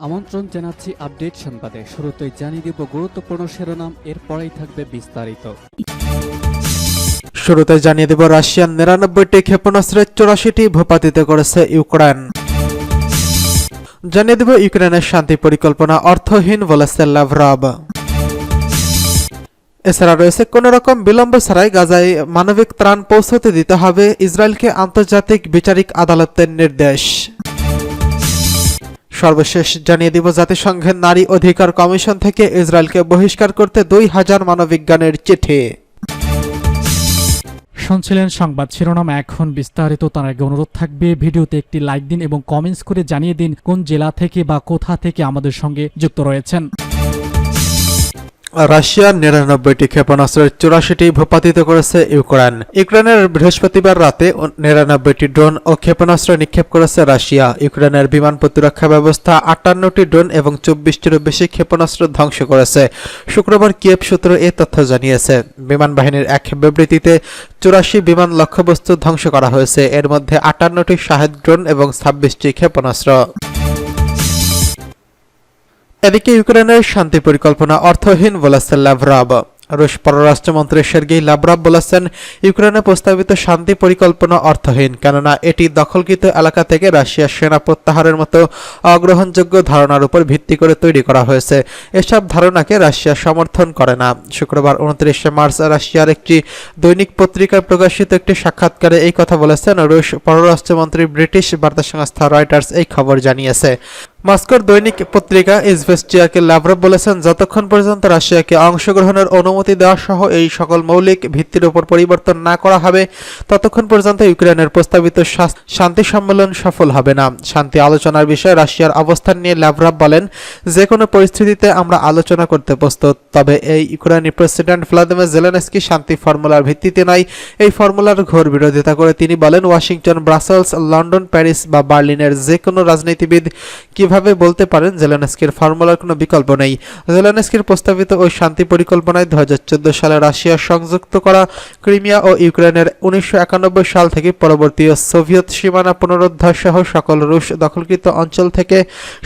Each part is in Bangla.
আমন্ত্রণ জানাচ্ছি আপডেট সংবাদে। শুরুতেই জানিয়ে দিব গুরুত্বপূর্ণ শিরোনাম, এরপরেই থাকবে বিস্তারিত। শুরুতে জানিয়ে দেব রাশিয়ান নিরানব্বইটি ক্ষেপণাস্ত্রের চৌরাশিটি ভূপাতিত করেছে ইউক্রেন। জানিয়ে দেব ইউক্রেনের শান্তি পরিকল্পনা অর্থহীন বলেছে লাভরাব। এছাড়া রয়েছে কোন রকম বিলম্ব ছাড়াই গাজায় মানবিক ত্রাণ পৌঁছতে দিতে হবে ইসরায়েলকে আন্তর্জাতিক বিচারিক আদালতের নির্দেশ। সর্বশেষ জানিয়ে দিব, জাতিসংঘের নারী অধিকার কমিশন থেকে ইসরায়েলকে বহিষ্কার করতে দুই হাজার মানবিজ্ঞানের চিঠি। শুনছিলেন সংবাদ শিরোনাম, এখন বিস্তারিত। তার আগে অনুরোধ থাকবে, ভিডিওতে একটি লাইক দিন এবং কমেন্টস করে জানিয়ে দিন কোন জেলা থেকে বা কোথা থেকে আমাদের সঙ্গে যুক্ত রয়েছেন। রাশিয়ার নিরানব্বইটি ক্ষেপণাস্ত্রের চুরাশিটি ভূপাতিত করেছে ইউক্রেন। ইউক্রেনের বৃহস্পতিবার রাতে নিরানব্বইটি ড্রোন ও ক্ষেপণাস্ত্র নিক্ষেপ করেছে রাশিয়া। ইউক্রেনের বিমান প্রতিরক্ষা ব্যবস্থা আটান্নটি ড্রোন এবং চব্বিশটিরও বেশি ক্ষেপণাস্ত্র ধ্বংস করেছে। শুক্রবার কিয়েভ সূত্র এ তথ্য জানিয়েছে। বিমান বাহিনীর এক বিবৃতিতে চুরাশি বিমান লক্ষ্যবস্তু ধ্বংস করা হয়েছে। এর মধ্যে আটান্নটি শাহেদ ড্রোন এবং ছাব্বিশটি ক্ষেপণাস্ত্র। এদিকে ইউক্রেনের শান্তি পরিকল্পনা অর্থহীন বলেছেন লাভরাব। রুশ পররাষ্ট্রমন্ত্রী সের্গেই লাভরাব বলেছেন, ইউক্রেনে প্রস্তাবিত শান্তি পরিকল্পনা অর্থহীন, কেননা এটি দখলকৃত এলাকা থেকে রাশিয়ার সেনা প্রত্যাহারের মতো অগ্রহণযোগ্য ধারণার উপর ভিত্তি করে তৈরি করা হয়েছে। এসব ধারণাকে রাশিয়া সমর্থন করে না। শুক্রবার উনত্রিশে মার্চ রাশিয়ার একটি দৈনিক পত্রিকায় প্রকাশিত একটি সাক্ষাৎকারে এই কথা বলেছেন রুশ পররাষ্ট্রমন্ত্রী ব্রিটিশ বার্তা সংস্থা রয়টার্স এই খবর জানিয়েছে। মস্কোর দৈনিক পত্রিকা ইজভেস্টিয়াকে লাভরভ বলেছেন, যতক্ষণ পর্যন্ত রাশিয়াকে অংশগ্রহণের অনুমতি দেওয়া সহ এই সকল মৌলিক ভিত্তির উপর পরিবর্তন না করা হবে, ততক্ষণ পর্যন্ত ইউক্রেনের প্রস্তাবিত শান্তি সম্মেলন সফল হবে না। শান্তি আলোচনার বিষয়ে রাশিয়ার অবস্থান নিয়ে লাভরাভ বলেন যে কোনো পরিস্থিতিতে আমরা আলোচনা করতে প্রস্তুত, তবে এই ইউক্রেনি প্রেসিডেন্ট ভ্লাদিমির জেলেনস্কি শান্তি ফর্মুলার ভিত্তিতে নয়, এই ফর্মুলার ঘোর বিরোধিতা করে তিনি বলেন, ওয়াশিংটন, ব্রাসেলস, লন্ডন, প্যারিস বা বার্লিনের যে কোনো রাজনীতিবিদ কীভাবে বলতে পারেন জেলেনস্কির ফর্মুলার কোনো বিকল্প নেই। জেলেনস্কির প্রস্তাবিত ওই শান্তি পরিকল্পনায় দু সালে রাশিয়া সংযুক্ত করা ক্রিমিয়া ও ইউক্রেনের উনিশশো সাল থেকে পরবর্তী সোভিয়েত সীমানা পুনরুদ্ধার সহ সকল রুশ দখলকৃত অঞ্চল থেকে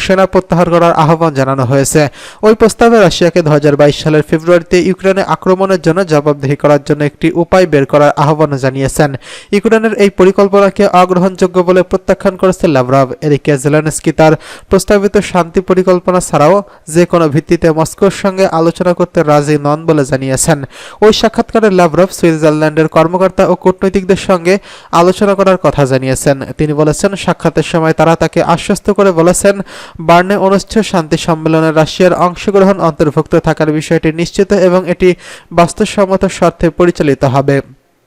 সেনা প্রত্যাহার করার আহ্বান জানানো হয়েছে। ওই প্রস্তাবে রাশিয়াকে দু হাজার বাইশ সালের ফেব্রুয়ারিতে ইউক্রেনে আক্রমণের জন্য জবাবদিহি করার জন্য একটি উপায় বের করার আহ্বান জানিয়েছেন। ইউক্রেনের এই পরিকল্পনাকে অগ্রহণযোগ্য বলে প্রত্যাখ্যান করেছে লাভরাভ। এদিকে জেলেনস্কি তার প্রস্তাবিত শান্তি পরিকল্পনা ছাড়াও যে কোনো ভিত্তিতে মস্কোর সঙ্গে আলোচনা করতে রাজি নন বলে জানিয়েছেন। ওই সাক্ষাৎকারে লাভরভ সুইজারল্যান্ডের কর্মকর্তা ও কূটনৈতিকদের সঙ্গে আলোচনা করার কথা জানিয়েছেন। তিনি বলেছেন, সাক্ষাতের সময় তারা তাকে আশ্বস্ত করে বলেছেন, বার্নে অনুষ্ঠিত শান্তি সম্মেলনে রাশিয়ার অংশগ্রহণ অন্তর্ভুক্ত থাকার বিষয়টি নিশ্চিত এবং এটি বাস্তবসম্মত স্বার্থে পরিচালিত হবে।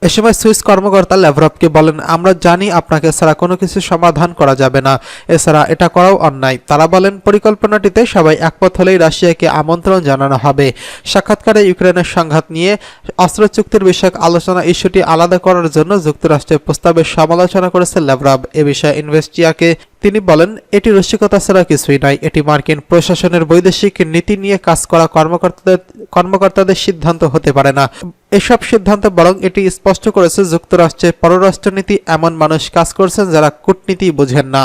এ সময় সুইস কর্মকর্তা ল্যাভরভকে বলেন, আমরা জানি আপনাকে ছাড়া কোনো কিছু সমাধান করা যাবে না। এছাড়া এটা করাও অন্যায়। তারা বলেন, পরিকল্পনাটিতে সবাই একমত হলেই রাশিয়াকে আমন্ত্রণ জানানো হবে। সাক্ষাৎকারে ইউক্রেনের সংঘাত নিয়ে অস্ত্র চুক্তির বিষয়ক আলোচনা ইস্যুটি আলাদা করার জন্য যুক্তরাষ্ট্রের প্রস্তাবের সমালোচনা করেছে ল্যাভরভ। এ বিষয়ে ইনভেস্টিয়াকে তিনি বলেন, এটি রসিকতা ছাড়া কিছুই নয়। এটি মার্কিন প্রশাসনের বৈদেশিক নীতি নিয়ে কাজ করা কর্মকর্তাদের কর্মকর্তাদের সিদ্ধান্ত হতে পারে না। এসব সিদ্ধান্ত বরং এটি স্পষ্ট করেছে যুক্তরাষ্ট্রের পররাষ্ট্রনীতি। এমন মানুষ কাজ করছেন যারা কূটনীতি বোঝেন না।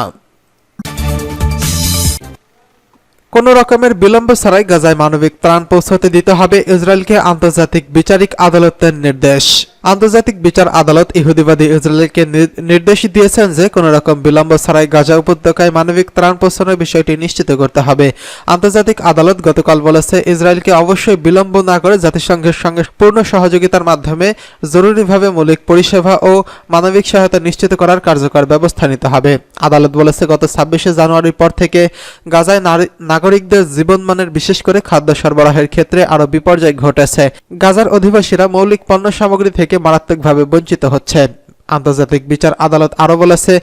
কোন রকমের বিলম্ব ছাড়াই গাজায় মানবিক ত্রাণ পৌঁছতে দিতে হবে ইসরায়েলকে আন্তর্জাতিক বিচারিক আদালতের নির্দেশ। আন্তর্জাতিক বিচার আদালত ইহুদিবাদী ইসরায়েলকে নির্দেশ দিয়েছেন যে কোন রকম বিলম্ব ছাড়াই গাজা উপত্যকায় মানবিক ত্রাণ পৌঁছানোর বিষয়টি নিশ্চিত করতে হবে। আন্তর্জাতিক আদালত গতকাল বলেছে, ইসরায়েলকে অবশ্যই বিলম্ব না করে জাতিসংঘের সঙ্গে পূর্ণ সহযোগিতার মাধ্যমে জরুরিভাবে মৌলিক পরিষেবা ও মানবিক সহায়তা নিশ্চিত করার কার্যকর ব্যবস্থা নিতে হবে। আদালত বলেছে, গত ছাব্বিশে জানুয়ারির পর থেকে গাজায় নারী- নাগরিকদের জীবনমানের বিশেষ করে খাদ্য সরবরাহের ক্ষেত্রে আরও বিপর্যয় ঘটেছে। গাজার অধিবাসীরা মৌলিক পণ্য সামগ্রী থেকে মারাত্মকভাবে বঞ্চিত হচ্ছে। আন্তর্জাতিক বিচার আদালত আরও বলেছে,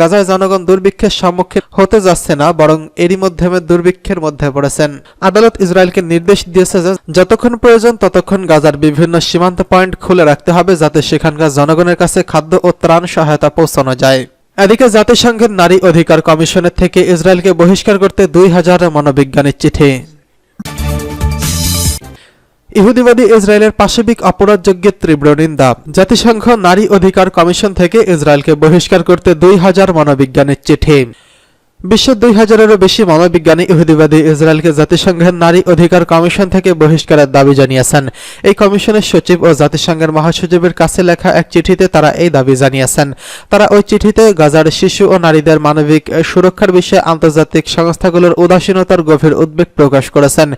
গাজায় জনগণ দুর্ভিক্ষের সম্মুখীন হতে যাচ্ছে না, বরং এরই মাধ্যমে দুর্ভিক্ষের মধ্যে পড়েছেন। আদালত ইসরায়েলকে নির্দেশ দিয়েছে যে, যতক্ষণ প্রয়োজন ততক্ষণ গাজার বিভিন্ন সীমান্ত পয়েন্ট খুলে রাখতে হবে, যাতে সেখানকার জনগণের কাছে খাদ্য ও ত্রাণ সহায়তা পৌঁছানো যায়। এদিকে জাতিসংঘের নারী অধিকার কমিশনের থেকে ইসরায়েলকে বহিষ্কার করতে দুই হাজার মনোবিজ্ঞানের চিঠি। ইহুদিবাদী ইসরায়েলের পাশবিক অপরাধযোগ্যের তীব্র নিন্দা। জাতিসংঘ নারী অধিকার কমিশন থেকে ইসরায়েলকে বহিষ্কার করতে দুই হাজার মনোবিজ্ঞানের চিঠি। বিশ্বের দুই হাজারেরও বেশি মনোবিজ্ঞানী ইহুদিবাদী ইসরায়েলকে জাতিসংঘের নারী অধিকার কমিশন থেকে বহিষ্কারের দাবি জানিয়েছেন। এই কমিশনের সচিব ও জাতিসংঘের মহাসচিবের কাছে লেখা এক চিঠিতে তারা এই দাবি জানিয়েছেন। তারা ওই চিঠিতে গাজার শিশু ও নারীদের মানবিক সুরক্ষার বিষয়ে আন্তর্জাতিক সংস্থাগুলোর উদাসীনতার গভীর উদ্বেগ প্রকাশ করেছেন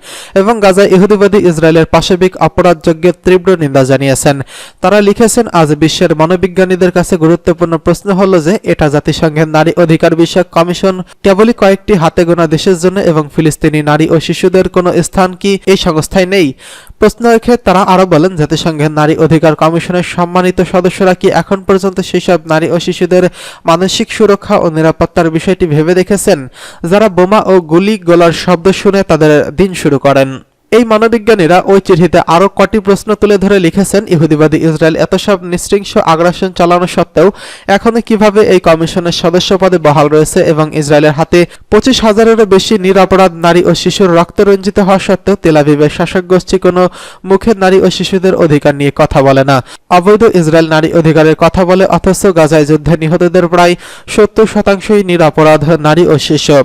এবং গাজায় ইহুদিবাদী ইসরায়েলের পাশবিক অপরাধযজ্ঞের তীব্র নিন্দা জানিয়েছেন। তারা লিখেছেন, আজ বিশ্বের মনোবিজ্ঞানীদের কাছে গুরুত্বপূর্ণ প্রশ্ন হল যে, এটা জাতিসংঘের নারী অধিকার বিষয়ক কমিশন কেবলই কয়েকটি হাতে গোনা দেশের জন্য এবং ফিলিস্তিনি নারী ও শিশুদের কোনো স্থান কি এই সংস্থায় নেই? প্রশ্ন রেখে তারা আরও বলেন, জাতিসংঘের নারী অধিকার কমিশনের সম্মানিত সদস্যরা কি এখন পর্যন্ত সেসব নারী ও শিশুদের মানসিক সুরক্ষা ও নিরাপত্তার বিষয়টি ভেবে দেখেছেন? যারা বোমা ও গুলি গোলার শব্দ শুনে তাদের দিন শুরু করেন। এই মানবিজ্ঞানীরা ওই চিঠিতে আরও কটি প্রশ্ন তুলে ধরে লিখেছেন, ইহুদিবাদী ইসরায়েল এত সব নিঃশৃংস আগ্রাসন চালানো সত্ত্বেও এখনও কীভাবে এই কমিশনের সদস্য পদে বহাল রয়েছে এবং ইসরায়েলের হাতে পঁচিশ হাজারেরও বেশি নিরাপরাধ নারী ও শিশুর রক্ত রঞ্জিত হওয়া সত্ত্বেও তেলাভিবের শাসক গোষ্ঠী কোনো মুখে নারী ও শিশুদের অধিকার নিয়ে কথা বলে না। অবৈধ ইসরায়েল নারী অধিকারের কথা বলে অথচ গাজায় যুদ্ধে নিহতদের প্রায় সত্তর শতাংশই নিরাপরাধ নারী ও শিশু।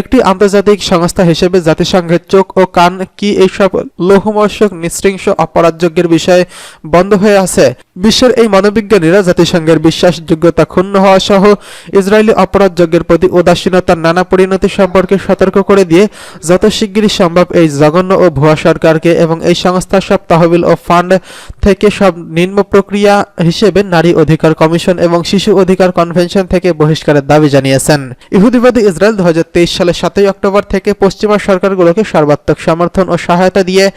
একটি আন্তর্জাতিক সংস্থা হিসেবে জাতিসংঘের চোখ ও কান কি এইসব লৌহমর্ষক নিঃশৃংস অপরাধযজ্ঞের বিষয়ে বন্ধ হয়ে আছে। বিশ্বের এই মানবিজ্ঞানীরা জাতিসংঘের বিশ্বাসযোগ্যতা ক্ষুণ্ণ হওয়া সহ ইসরায়েলি অপরাধযজ্ঞের প্রতি উদাসীনতার নানা পরিণতি সম্পর্কে সতর্ক করে দিয়ে যত শিগগিরই সম্ভব এই জঘন্য ও ভুয়া সরকারকে এবং এই সংস্থার সব তহবিল ও ফান্ড থেকে সব নিম্ন প্রক্রিয়া হিসেবে নারী অধিকার কমিশন এবং শিশু অধিকার কনভেনশন থেকে বহিষ্কারের দাবি জানিয়েছেন। ইহুদিবাদী ইসরায়েল দু হাজার তেইশ সালের সাতই অক্টোবর থেকে পশ্চিমা সরকারগুলোকে সর্বাত্মক সমর্থন ও সহায়তা দিয়ে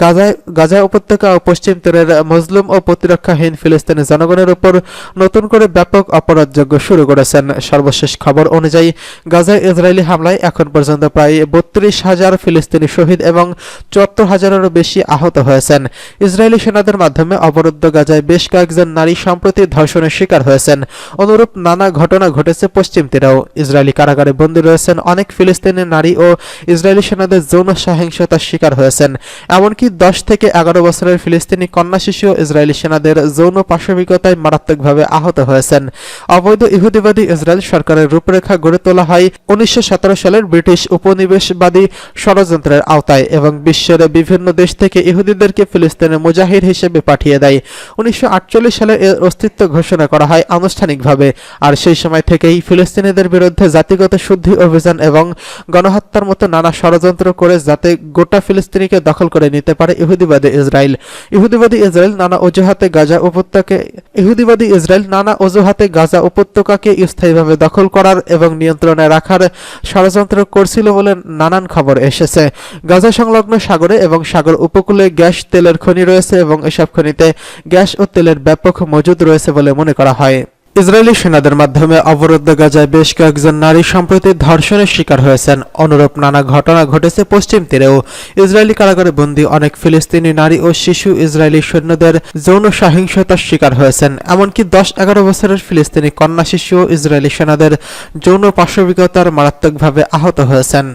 গাজায় গাজা উপত্যকা ও পশ্চিম তীরের মজলুম ও প্রতিরক্ষাহীন ফিলিস্তিনি জনগণের উপর নতুন করে ব্যাপক অপরাধযোগ্য শুরু করেছেন। সর্বশেষ খবর অনুযায়ী, গাজায় ইসরায়েলি হামলায় এখন পর্যন্ত প্রায় বত্রিশ হাজার ফিলিস্তিনি শহীদ এবং চুয়াত্তর হাজারেরও বেশি আহত হয়েছেন। ইসরায়েলি সেনাদের মাধ্যমে অবরুদ্ধ গাজায় বেশ কয়েকজন নারী সম্প্রতি ধর্ষণের শিকার হয়েছেন। অনুরূপ নানা ঘটনা ঘটেছে পশ্চিম তীরেও। ইসরায়েলি কারাগারে বন্দী রয়েছেন অনেক ফিলিস্তিনি নারী ও ইসরায়েলি সেনাদের যৌন সহিংসতার শিকার হয়েছেন এমনকি দশ থেকে এগারো বছরের ফিলিস্তিনি কন্যা শিশু ইসরায়েলি সেনাদের যৌন পাশবিকতায় মারাত্মকভাবে আহত হয়েছেন। অবৈধ ইহুদিবাদী ইসরায়েল সরকারের রূপরেখা গড়ে তোলা হয় উনিশশো সালের ব্রিটিশ উপনিবেশবাদী ষড়যন্ত্রের আওতায় এবং বিশ্বের বিভিন্ন দেশ থেকে ইহুদিদেরকে ফিলিস্তিনের মুজাহির হিসেবে পাঠিয়ে দেয়। উনিশশো সালে এর অস্তিত্ব ঘোষণা করা হয় আনুষ্ঠানিকভাবে। আর সেই সময় থেকেই ফিলিস্তিনিদের বিরুদ্ধে জাতিগত শুদ্ধি অভিযান এবং গণহত্যার মতো নানা ষড়যন্ত্র করে যাতে গোটা ফিলিস্তিনিকে দখল করে নিতে পারে ইহুদিবাদী ইসরায়েল। ইহুদিবাদী ইসরায়েল নানা অজুহাতে গাজা উপত্যকে ইহুদিবাদী ইসরায়েল নানা অজুহাতে গাজা উপত্যকাকে স্থায়ীভাবে দখল করার এবং নিয়ন্ত্রণে রাখার ষড়যন্ত্র করছিল বলে নানান খবর এসেছে। গাজা সংলগ্ন সাগরে এবং সাগর উপকূলে গ্যাস, তেলের খনি রয়েছে এবং এসব খনিতে গ্যাস ও তেলের ব্যাপক মজুদ রয়েছে বলে মনে করা হয়। ইসরায়েলি সেনাদের মাধ্যমে অবরুদ্ধ গাজায় বেশ কয়েকজন নারী সম্প্রতি ধর্ষণের শিকার হয়েছেন। অনুরূপ নানা ঘটনা ঘটেছে পশ্চিম তীরেও। ইসরায়েলি কারাগারে বন্দী অনেক ফিলিস্তিনি নারী ও শিশু ইসরায়েলি সৈন্যদের যৌন সহিংসতার শিকার হয়েছেন। এমনকি দশ এগারো বছরের ফিলিস্তিনি কন্যা শিশু ইসরায়েলি সেনাদের যৌন পাশবিকতার মারাত্মকভাবে আহত হয়েছেন।